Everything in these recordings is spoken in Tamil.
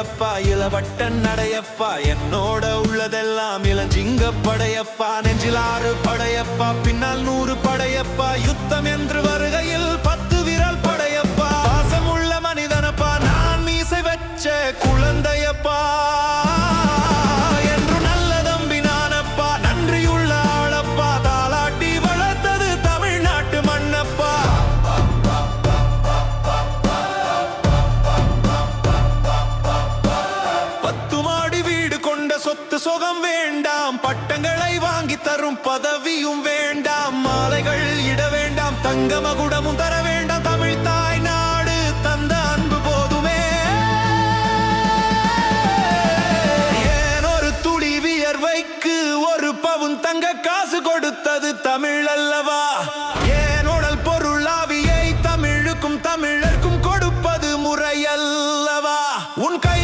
படையப்பா இளவட்டன் நடையப்பா என்னோட உள்ளதெல்லாம் இளஞ்சிங்க படையப்பா நெஞ்சில் ஆறு படையப்பா பின்னால் நூறு படையப்பா யுத்தம் என்று சொத்து சுகம் வேண்டாம் பட்டங்களை வாங்கி தரும் பதவியும் வேண்டாம் மாலைகள் இட வேண்டாம் தங்க மகுடமும் தர வேண்டாம் தமிழ் தாய் நாடு தந்த அன்பு போதுமே. ஏன் ஒரு துளி வியர்வைக்கு ஒரு பவுன் தங்க காசு கொடுத்தது தமிழ் அல்லவா? பொருளாவியை தமிழுக்கும் கொடுப்பது முறையல்லவா உன் கை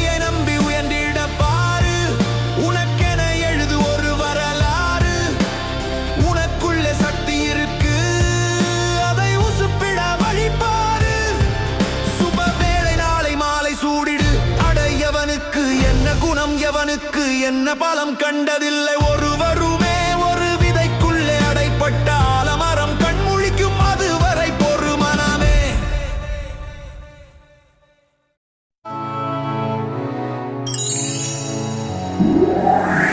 எவனுக்கு என்ன பலம் கண்டதில்லை ஒருவருமே ஒரு விதைக்குள்ளே அடைப்பட்ட ஆலமரம் கண்முழிக்கும் அதுவரை பொறு மனமே Yeah.